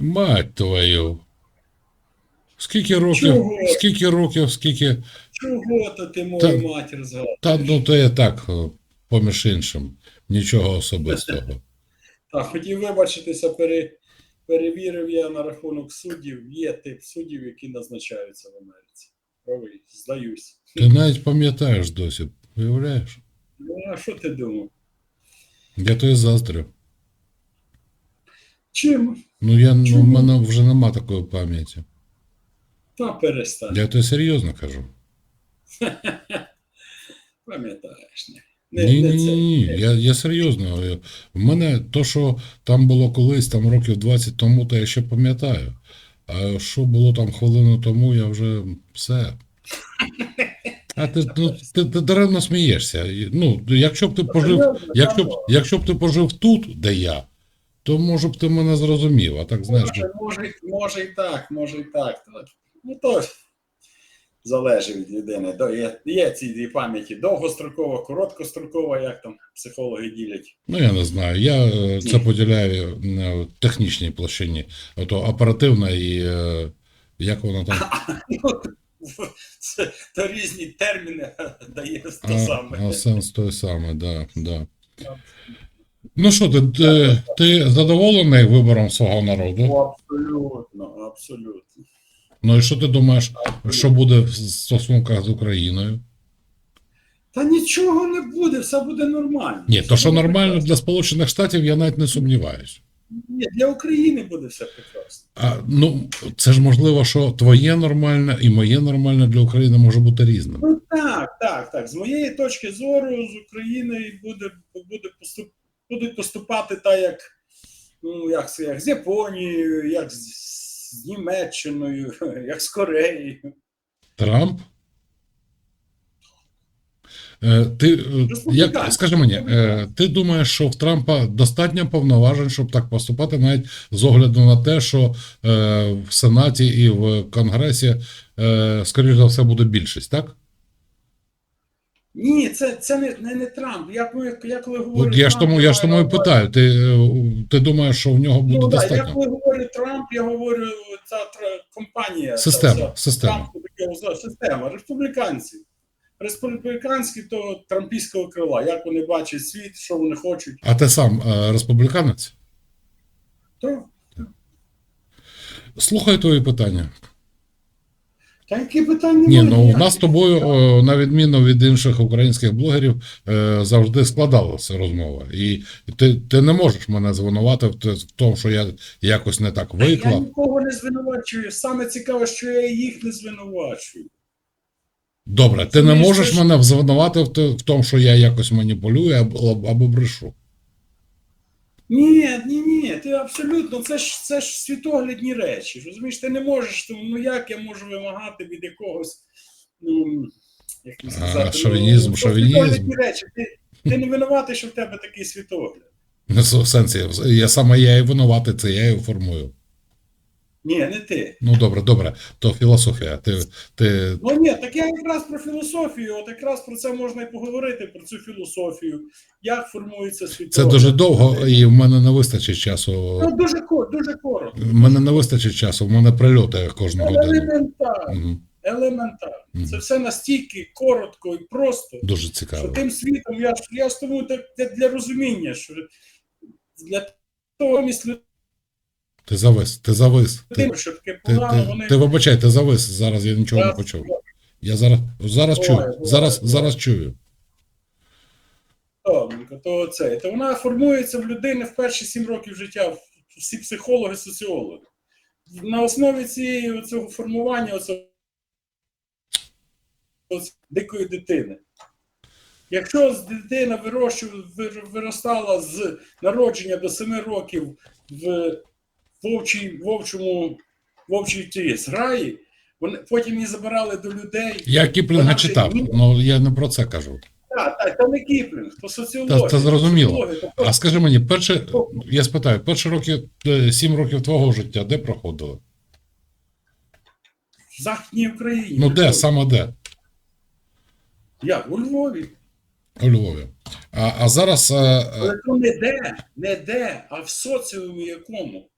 Мать твою. Скільки років, Чого? скільки років, скільки. Чого то ти мою Та- матір згадав? Та ну то я так, е, поміж іншим. Нічого особистого. Так, хотів вибачитися, пере, перевірив я на рахунок суддів. Є тип суддів, які назначаються в Америці. Правий, здаюсь. Ти навіть пам'ятаєш досі, уявляєш? Ну, а що ти думав? Я тобі заздрю. Чим? Ну я ну, в Чому? мене вже нема такої пам'яті. Та перестань. Я тобі серйозно кажу. Пам'ятаєш, не. Не, Ні, не ні, це. ні, ні. Я, я серйозно. Я- В мене то, що там було колись, там років 20 тому, то я ще пам'ятаю. А що було там хвилину тому, я вже все. А ти, ну, ти, ти даремно смієшся. І, Ну, якщо б ти пожив, Серйозно, якщо б, там, якщо б ти пожив тут, де я, то може б ти мене зрозумів. А так знаєш, Може, може, може і так, може і так. Ну то залежить від людини. Є, є ці дві пам'яті довгострокова, короткострокова, як там психологи ділять. ну я не знаю. Я е, це поділяю на технічній площині. Ото оперативна і е, як вона там. Ну, Це то різні терміни дає те саме. а сенс той самий, да, да. Ну що, ти, ти, ти задоволений вибором свого народу? Ну, Абсолютно, абсолютно. Ну і що ти думаєш, що буде в стосунках з Україною? Та нічого не буде, все буде нормально. Ні, то що нормально прекрасно. для Сполучених Штатів, я навіть не сумніваюсь. Ні, для України буде все прекрасно. А ну це ж можливо, що твоє нормальне і моє нормальне для України може бути різним. Ну так, так, так. З моєї точки зору, з Україною буде, буде поступ, будуть поступати так, як, ну, як, як з Японією, як з, з Німеччиною, як з Кореєю. Трамп? Е, Ти е, як скажи мені, е, ти думаєш, що в Трампа достатньо повноважень, щоб так поступати, навіть з огляду на те, що в Сенаті і в Конгресі, скоріш за все, буде більшість, так? Ні, це, це не, не, не Трамп. Я, коли- я коли говорю. От я ж Трамп, тому, я ж тому і питаю. Ти, е, ти думаєш, що в нього буде Ну, да, я коли говорю Трамп, я говорю ця компанія. Система, вся. система. Трамп, система. Республіканці. Республіканські то трампійського крила. Як вони бачать світ, що вони хочуть, А ти сам е, республіканець? то Слухай твої питання. Та які питання Ні, ну у нас з тобою, о, на відміну від інших українських блогерів, е, завжди складалася розмова. І ти, ти не можеш мене звинуватити в тому, що я якось не так виклав. Я нікого не звинувачую. Саме цікаве, що я їх не звинувачую. Добре, ти не можеш мене звинуватити в в тому, що я якось маніпулюю або, або брешу. Ні, ні, ні, ти абсолютно, це ж це ж світоглядні речі. Розумієш, ти не можеш, тому, ну як я можу вимагати від якогось, ну як тобі А, шовінізм, ну, шовінізм. речі. Ти, ти не винуватий, що в тебе такий світогляд. Не в сенсі, я саме я і винуватий, це я і формую. Ні, не ти. Ну добре, добре, то філософія. Ти, ти Ну ні, так я якраз про філософію, от якраз про це можна і поговорити, про цю філософію, як формується світогляд. Це дуже довго, і в мене не вистачить часу. Ну, дуже, дуже коротко. В мене не вистачить часу, в мене прильоти кожну годину. Елементарно. Мгм. Елементарно. Мгм. Це все настільки коротко і просто. Дуже що цікаво. тим світом я я так для, для розуміння, що для того місь Ти завис, ти завис. Ти, ти, ти, вони ти вибачай, ти завис. Зараз я нічого не почув. Я зараз, зараз чую. Зараз, зараз чую. То це. То вона формується в людини в перші сім років життя. Всі психологи, соціологи. На основі цієї цього формування оцього, дикої дитини. Якщо дитина виростала з народження до 7 років в вовчій, вовчому вовчій тій зграї, вони потім її забирали до людей. Я Кіплінга читав, але я не про це кажу. Так, так, то не Кіплінг, то соціологія. Та- та зрозуміло. Соціологія, то А скажи мені, перше, я спитаю, перші роки, е, сім років твого життя, де проходили? в Західній Україні. Ну де, саме де? Як? У Львові. У Львові. А, а зараз. е, е, Але то не де, не де, а в соціумі якому.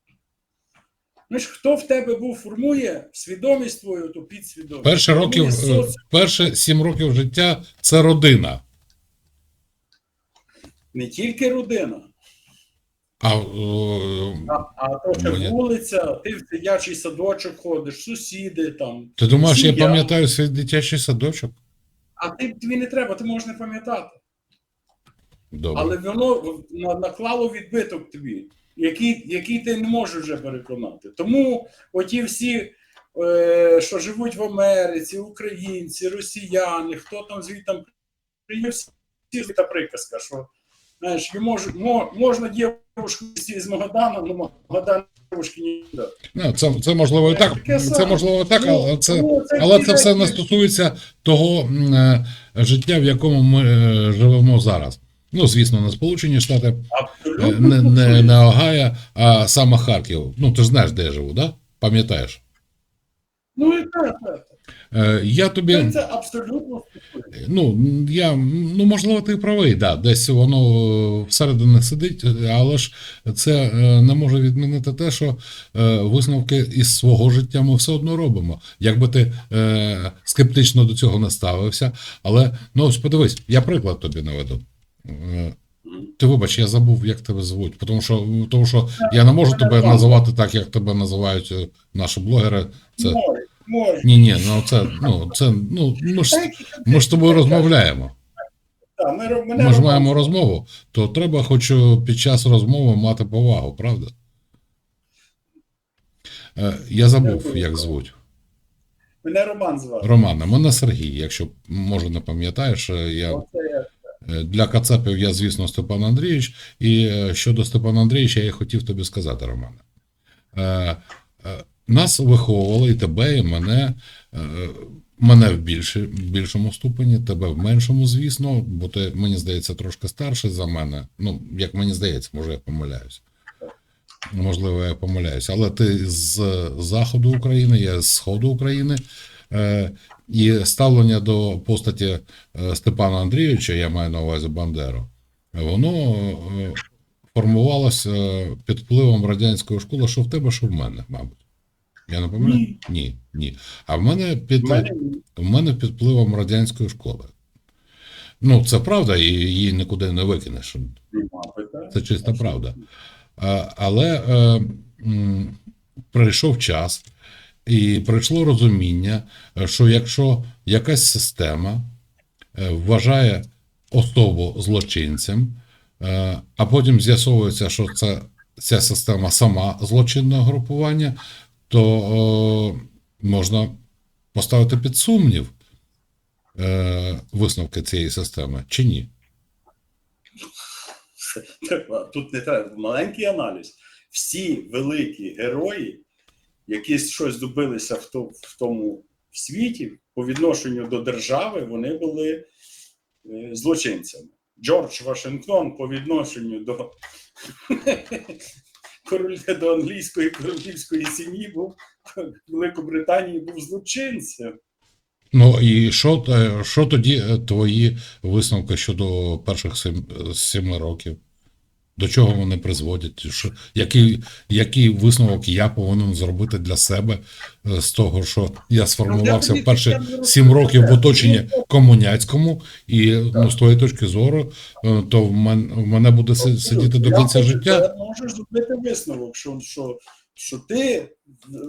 Знаєш, хто в тебе був, формує свідомість твою, то підсвідомість. Перше років, е, перше сім років життя це родина. Не тільки родина, А, а, а то, що Мені- вулиця, ти в дитячий садочок ходиш, сусіди там. ти думаєш, я пам'ятаю свій дитячий садочок? А ти, тобі не треба, ти можеш не пам'ятати. Добре. Але воно наклало відбиток тобі, який, який ти не можеш вже переконати. Тому оті всі, е, що живуть в Америці, українці, росіяни, хто там звідти всі та приказка, що знаєш, мож, мо, можна дівчинку з Магадана, але Магадан дівчинки не. Ну, це, це можливо і так. Це можливо так, Ну, але це, ну, але це все не стосується того е, життя, в якому ми е, живемо зараз. Ну, звісно, не Сполучені Штати, е, не, не, не Огайо, а саме Харків. Ну, ти ж знаєш, де я живу, да? Пам'ятаєш? Ну і так, так. Е, Я тобі. Це, абсолютно. Ну, я, ну, можливо, ти правий, да, десь воно е, всередині сидить, але ж це е, не може відмінити те, що е, висновки із свого життя ми все одно робимо. Якби ти е, скептично до цього не ставився, але ну ось подивись, я приклад тобі наведу. Е, Ти вибач, я забув, як тебе звуть, тому що, тому що я не можу тебе називати так, як тебе називають е, наші блогери. Це ні, ні, ну це ну це ну ми ж ми ж з тобою розмовляємо. ми, ж маємо розмову, то треба хоч е, під час розмови мати повагу, правда? Я забув, як звуть. Мене Роман звати. Романа, мене Сергій, якщо може не пам'ятаєш, я для Кацапів я, звісно, Степан Андрійович. І е, щодо Степана Андрійовича, я хотів тобі сказати, Романе. Е, е, Нас виховували і тебе, і мене. е, Мене в більшому ступені, тебе в меншому, звісно, бо ти, мені здається, трошки старший за мене. Ну, як мені здається, може, я помиляюсь. Можливо, я помиляюсь. Але ти з заходу України, я з сходу України. Е, і ставлення до постаті е, Степана Андрійовича, я маю на увазі Бандеру, воно е, формувалося під впливом радянської школи, що в тебе, що в мене, мабуть. Я не помиляю? Ні. Ні, ні. А в мене під В мене під впливом радянської школи. Ну, це правда, і її нікуди не викинеш. Це чиста правда. Але е, м, прийшов час, і прийшло розуміння, е, що якщо якась система е, вважає особу злочинцем, е, а потім з'ясовується, що це, ця система сама злочинне групування, то можна поставити під сумнів висновки цієї системи чи ні. Тут не треба маленький аналіз. Всі великі герої, які щось добилися в, то, в тому світі, по відношенню до держави, вони були е, злочинцями. Джордж Вашингтон по відношенню до, до англійської королівської сім'ї був в Великобританії був злочинцем. Ну і що, е, що тоді е, твої висновки щодо перших сем, е, семи років? До чого вони призводять? Що, який, який висновок я повинен зробити для себе е, з того, що я сформувався в перші сім років в оточенні комуняцькому, і ну, з твоєї точки зору, е, то в мене, в мене буде сидіти до кінця життя. Можеш зробити висновок, що, що, що ти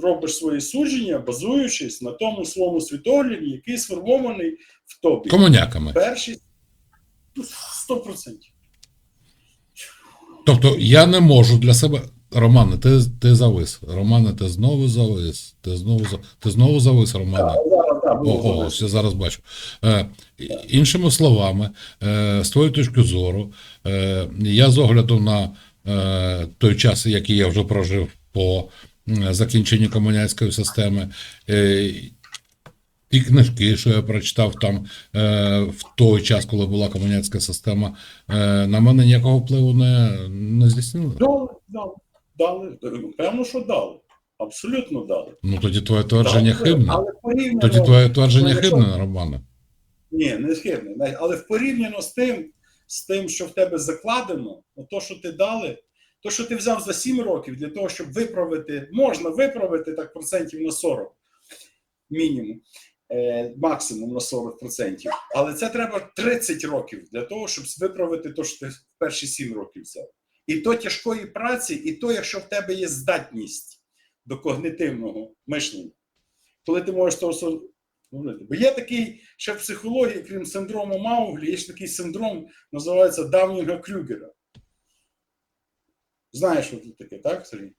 робиш свої судження, базуючись на тому своєму світогляді, який сформований в тобі. Комуняками. Перші ну, 100%. Тобто я не можу для себе. Романе, ти, ти завис. Романе, ти знову завис. Ти знову, ти знову завис, Романе. О, я зараз бачу. Е, іншими словами, е, з твоєї точки зору, е, я з огляду на е, той час, який я вже прожив по закінченню комуняцької системи, е, ті книжки, що я прочитав там е, в той час, коли була комуняцька система, е, на мене ніякого впливу не, не здійснили. Дали, дали, дали. Певно, що дали. Абсолютно дали. Ну тоді твоє твердження Дали, хибне. Але порівняно, Тоді твоє твердження хибне, Романе. Ні, не хибне. Але в порівняно з тим, з тим, що в тебе закладено, то, що ти дали, То, що ти взяв за 7 років для того, щоб виправити, можна виправити так процентів на 40 мінімум, максимум на 40%. Але це треба 30 років для того, щоб виправити те, що ти в перші 7 років взяв. І то тяжкої праці, і то, якщо в тебе є здатність до когнитивного мишлення, коли ти можеш то осо- говорити. Бо є такий ще в психології, крім синдрому Мауглі, є ще такий синдром, називається Даунінга Крюгера. Знаєш, що це таке, так, Сергій?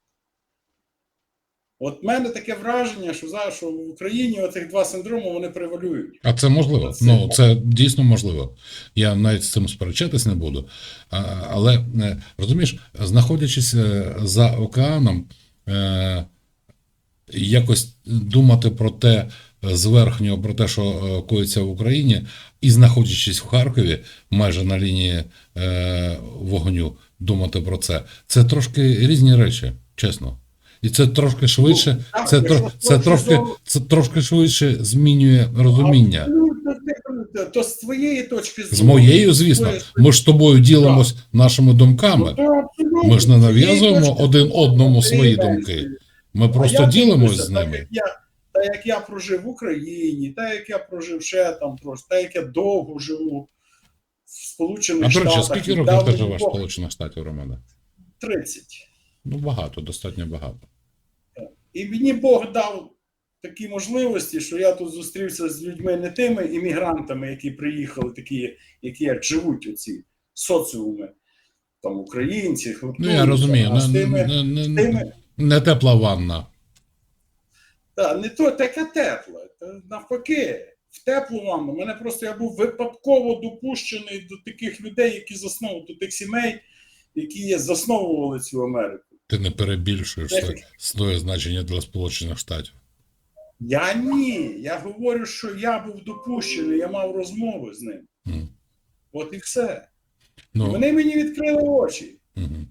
От мене таке враження, що зараз що в Україні оцих два синдроми вони превалюють. А це можливо. Це- Ну це дійсно можливо. Я навіть з цим сперечатись не буду. А, Але е, розумієш, знаходячись е, за океаном, е, якось думати про те зверхнього, про те, що коїться в Україні, і знаходячись в Харкові, майже на лінії е, вогню, думати про це, це трошки різні речі, чесно. І це трошки швидше, Ну, це, це, трошки, це трошки швидше змінює розуміння. То, з твоєї точки зору. З моєю, звісно, ми ж з тобою ділимось нашими Ну, думками. Ми ж не нав'язуємо один одному свої думки. Ми просто ділимось з ними. так як я прожив в Україні, так як я прожив ще там трошки, так як я довго живу в Сполучених А до речі, скільки років ти живеш в Сполучених Штатів, Романе? 30. Ну, багато, достатньо багато. І мені Бог дав такі можливості, що я тут зустрівся з людьми не тими іммігрантами, які приїхали, такі, які як живуть оці соціуми, там українці, Ну, я розумію, а з тими, не, не, з тими не тепла ванна. Та, не то таке тепле. Навпаки, в теплу ванну. Мене просто я був випадково допущений до таких людей, які засновували до тих сімей, які є, засновували цю Америку. Ти не перебільшуєш своє- значення для Сполучених Штатів. Я ні. Я говорю, що я був допущений, я мав розмови з ним. М. От і все. Ну, Вони мені відкрили очі. мгм.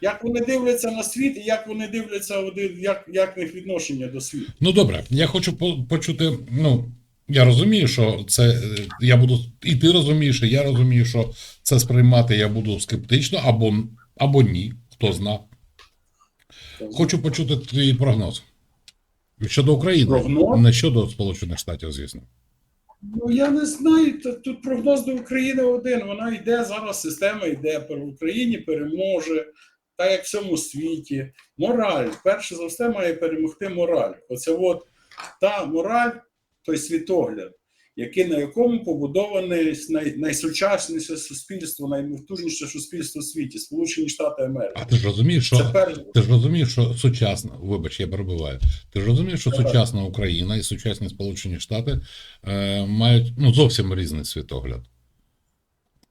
Як вони дивляться на світ, і як вони дивляться, один- як, як них відношення до світу. ну добре, я хочу по- почути. Ну, я розумію, що це е, я буду, і ти розумієш, і я розумію, що це сприймати я буду скептично або, або ні, хто зна. Хочу почути твій прогноз. Щодо України, Прогноз? не щодо Сполучених Штатів, звісно. Ну я не знаю. Тут прогноз до України один. Вона йде зараз. Система йде в Україні, переможе, так як в всьому світі. Мораль. Перше за все має перемогти мораль. Оце от та мораль, той світогляд, який на якому побудоване най, найсучасніше суспільство, наймовтужніше суспільство в світі, Сполучені Штати Америки. А ти ж розумієш, що перше. ти ж розумієш, що сучасна, вибач, я перебуваю. Ти ж розумієш, що Давай. сучасна Україна і сучасні Сполучені Штати е, мають ну, зовсім різний світогляд.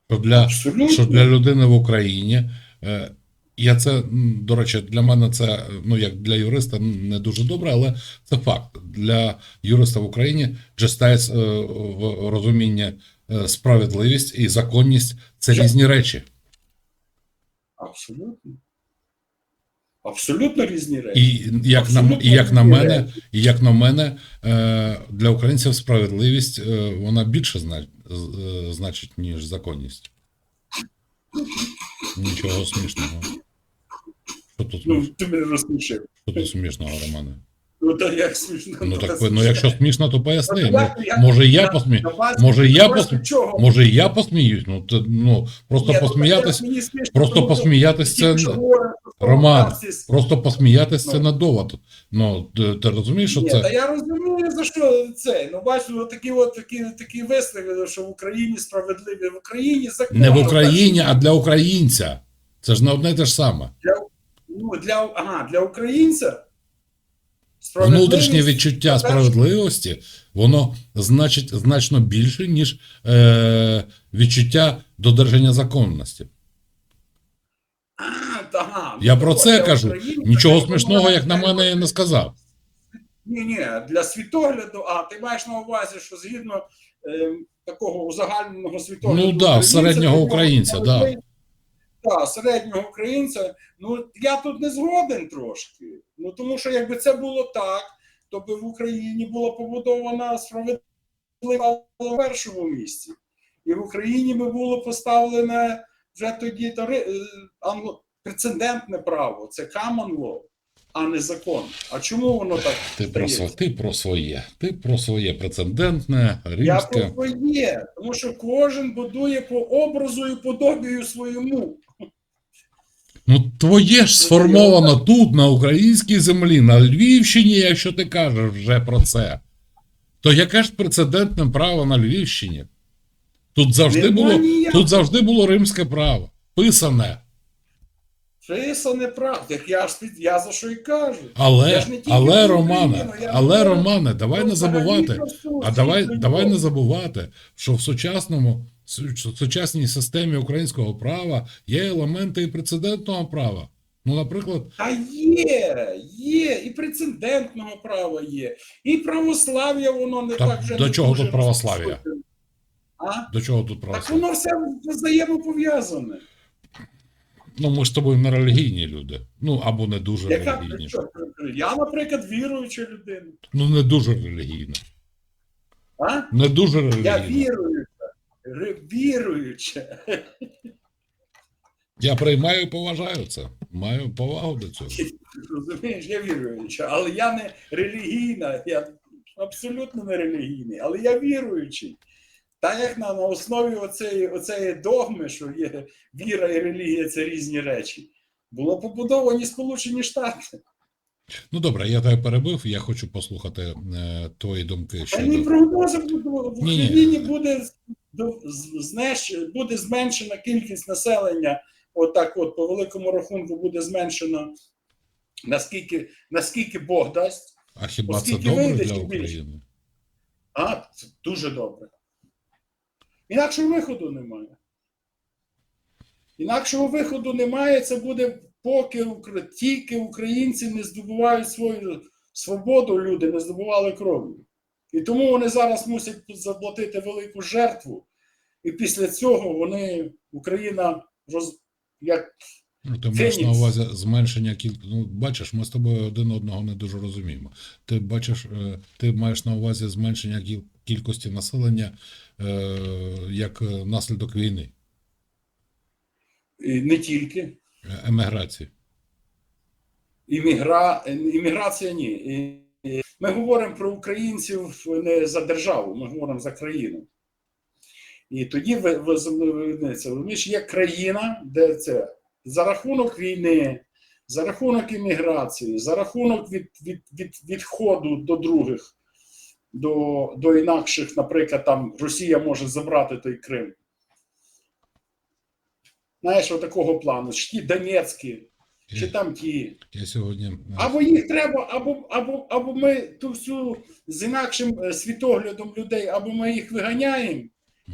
Що для, Абсолютно. що для людини в Україні. Е, я це, до речі, для мене це, ну як для юриста, не дуже добре, але це факт. Для юриста в Україні джестайс е, в розуміння е, справедливість і законність це Що? різні речі. Абсолютно. Абсолютно різні речі. І як на, і як на мене, речі. і як на мене, е, для українців справедливість вона більше значить, ніж законність. Нічого смішного. Що тут, Ну, ти мене розсмішив. Що тут смішного, Романе? Ну, то як смішно. Ну так смішно. ну якщо смішно, то поясни. Ну, Ну, може, я на- посмію. Може, я чого? Може, я посміюсь. Ну, то, ну просто ну, посміятись, просто посміятись це Роман, просто посміятись це Ну. не довод. Ну ти, ти розумієш, що Ні, це та я розумію, за що це. Ну, бачу, от такі от такі, такі вислови, що в Україні справедливі, в Україні закон. не в Україні, а для українця. Це ж не одне і те ж саме. Ну, для, ага, для українця Внутрішнє відчуття справедливості, воно значить значно більше, ніж е, відчуття додержання законності. А, ага, Я ну, про це кажу. Нічого смішного, як на мене, я не сказав. Ні, ні, для світогляду, а ти маєш на увазі, що згідно е, такого узагальненого світогляду. Ну да, середнього українця, можна да. Так, середнього українця. Ну я тут не згоден трошки. Ну тому що якби це було так, то би в Україні була побудована справедлива в першому місці. І в Україні би було поставлене вже тоді тари, е, англо, прецедентне право, це common law, а не закон. А чому воно так Ти про, стається? сво- ти про своє. Ти про своє прецедентне, Я про своє, тому що кожен будує по образу і подобію своєму. Ну, твоє ж сформовано тут, на українській землі, на Львівщині, якщо ти кажеш вже про це. То яке ж прецедентне право на Львівщині? Тут завжди було, тут завжди було римське право. Писане. Писане правда. Так я ж під- я за що й кажу. Я Але, ж не але, Романе, але, Романе, давай не забувати. А давай, давай не забувати, що в сучасному су- сучасній системі українського права є елементи і прецедентного права. Ну, наприклад, А є, є, і прецедентного права є, і православ'я воно не Та так вже до чого тут православ'я? А? до чого тут Так воно все взаємопов'язане. Ну, ми ж з тобою не релігійні люди. Ну, або не дуже Яка релігійні. що, я, наприклад, віруюча людина. Ну, не дуже релігійна. А? Не дуже Я релігійна. віруюча. Ри- Віруюча. Я приймаю і поважаю це. Маю повагу до цього. Розумієш, я віруюча, але я не релігійна, я абсолютно не релігійний, але я віруючий. Так як на, на основі оцеї, оцеї догми, що є віра і релігія це різні речі, було побудовані Сполучені Штати. Ну добре, я тебе перебив, я хочу послухати е, твої думки Та щодо. ні прогнози в Україні буде, буде зменшена кількість населення. Отак, от по великому рахунку буде зменшено наскільки, наскільки Бог дасть. А хіба це добре вийде, для. України? А, це дуже добре. Інакшого виходу немає. Інакшого виходу немає. Це буде, поки тільки українці не здобувають свою свободу, люди не здобували кров'ю. І тому вони зараз мусять заплатити велику жертву. І після цього вони, Україна, роз, як Ну, ти маєш на увазі зменшення кількості. Ну, бачиш, ми з тобою один одного не дуже розуміємо. Ти бачиш, е, ти маєш на увазі зменшення кіл- кількості населення е, як е, наслідок війни, і не тільки. еміграції. Іммігра... Імміграція ні. Ми говоримо про українців не за державу, ми говоримо за країну. І тоді ви- ви- ви- розумієш, є країна, де це за рахунок війни, за рахунок імміграції, за рахунок від, від, від, відходу до других, до, до інакших, наприклад, там Росія може забрати той Крим. Знаєш, такого плану, чи ті Донецькі, чи там ті. я сьогодні е, Або їх треба, або, або, або ми ту всю з інакшим е, світоглядом людей, або ми їх виганяємо,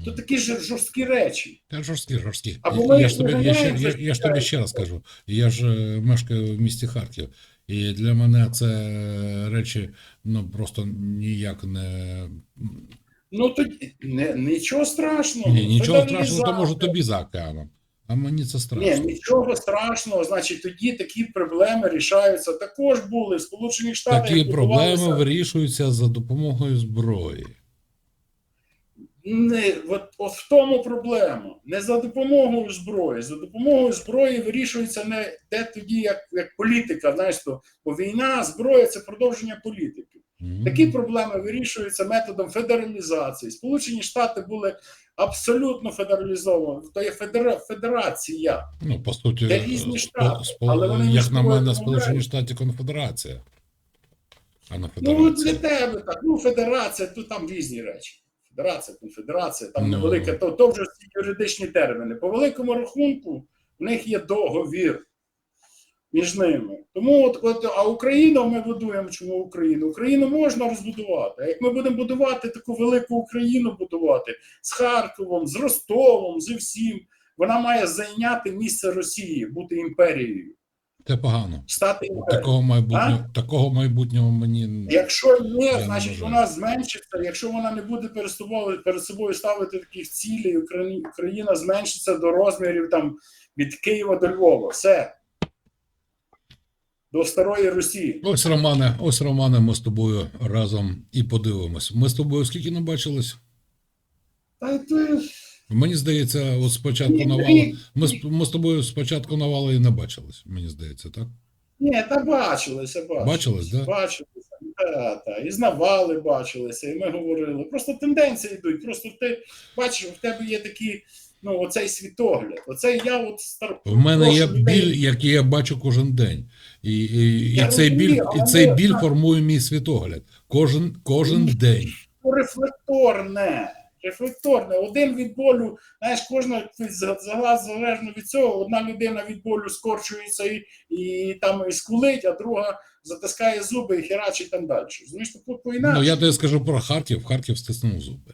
то такі ж жорсткі речі. Та жорсткі, жорсткі. Або Я, ми я, ж тобі, я, ще, я, я ж тобі ще раз кажу. Я ж е, мешкаю в місті Харків. І для мене це речі ну, просто ніяк не. Ну то не, нічого страшного. Ні, нічого страшного, то може тобі за океаном. А мені це Ні, страшно. нічого страшного. Значить, тоді такі проблеми рішаються. Також були в Сполучених Штатах. Такі проблеми вирішуються за допомогою зброї. Не, от, от в тому проблема. Не за допомогою зброї. За допомогою зброї вирішується не те тоді, як, як політика. Знаєш, то, бо війна, зброя це продовження політики. Такі проблеми вирішуються методом федералізації. Сполучені Штати були абсолютно федералізовані. То є федера, федерація. Ну, по суті, Де різні штати, спо- але вони як на мене, Сполучені. Штати Конфедерація. А не Ну, от для тебе так. Ну, федерація, то там різні речі. Федерація, конфедерація, там Ну. невелика, то, то вже юридичні терміни. По великому рахунку, в них є договір між ними. Тому от, от а Україну ми будуємо. Чому Україну? Україну можна розбудувати. А як ми будемо будувати таку велику Україну будувати з Харковом, з Ростовом, з всім, вона має зайняти місце Росії, бути імперією, Це погано. стати. Такого майбутнього, такого майбутнього мені. Якщо ні, значить вона зменшиться. Якщо вона не буде перед собою, перед собою ставити таких цілей, Україна, зменшиться до розмірів там від Києва до Львова. Все. До старої Росії. Ось, Романе, ось, Романе, ми з тобою разом і подивимось. Ми з тобою скільки не бачились? Та й ти Мені здається, от спочатку навали. Ми, з- ми з тобою спочатку навали і не бачились, мені здається, так? Ні, та бачилися, бачилися. Бачились, да? Бачилися, та, та. І знавали, бачилися, і ми говорили. Просто тенденції йдуть. Просто ти бачиш, в тебе є такий, ну, оцей світогляд. Оцей я от стар... В мене є біль, який я бачу кожен день. І, і, і цей біль, і цей біль формує мій світогляд. Кожен, кожен день. Рефлекторне. Рефлекторне. Один від болю, знаєш, кожна за- за- залежно від цього, одна людина від болю скорчується і, і там і скулить, а друга затискає зуби і херачить там далі. Розумієш, то по Ну, я тобі скажу про Харків. Харків стиснув зуби.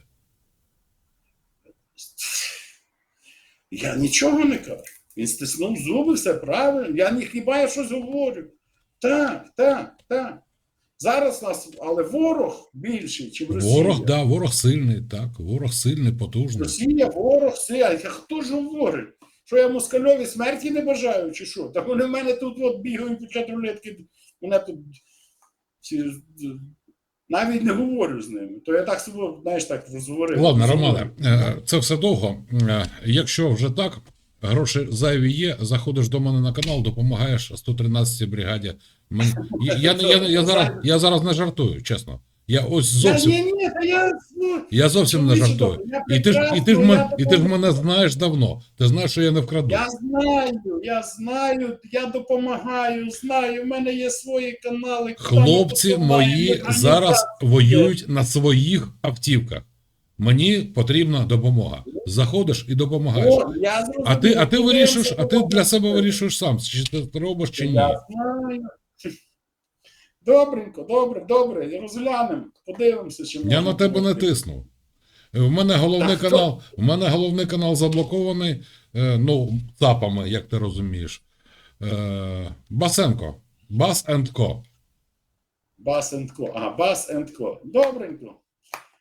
Я нічого не кажу. Він стиснув зуби, все правильно. Я не хіба я щось говорю. Так, так, так. Зараз нас, але ворог більший, ніж Росія. Ворог, да, ворог сильний, так. Ворог сильний, потужний. Росія, ворог. А хто ж говорить? Що я москальові смерті не бажаю, чи що? Так вони в мене тут от бігають почати рулетки. Мене тут ці, навіть не говорю з ними. То я так собі, знаєш, так розговорив. Ладно, Романе, е, це все довго. Е, Якщо вже так, гроші зайві є, заходиш до мене на канал, допомагаєш 113 бригаді. Мен- Я, я, я, я, зараз, я зараз не жартую, чесно. Я ось Я, зовсім, ні, ні, я, ну, я зовсім не жартую. І ти ж, і ти ж, мен- і ти ж мене знаєш давно. Ти знаєш, що я не вкраду. Я знаю, я знаю, я допомагаю, знаю. У мене є свої канали. Хлопці мої зараз воюють на своїх автівках. Мені потрібна допомога. Заходиш і допомагаєш. О, я. А ти, а ти вирішуєш, а ти для себе вирішуєш сам, чи ти робиш, чи ні. Я знаю. Добренько, добре, добре, розглянемо, подивимося, чи Я на тебе не тиснув. В мене головний Так, канал, в мене головний канал заблокований, е, ну, ЦАПами, як ти розумієш. Е, Басенко. Бас and Co. Бас and Co. Ага, Бас and Co. Добренько.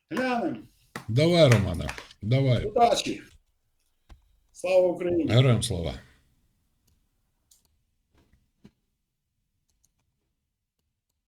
Глянемо. Давай, Романе, давай. Удачі. Слава Україні! Героям слава.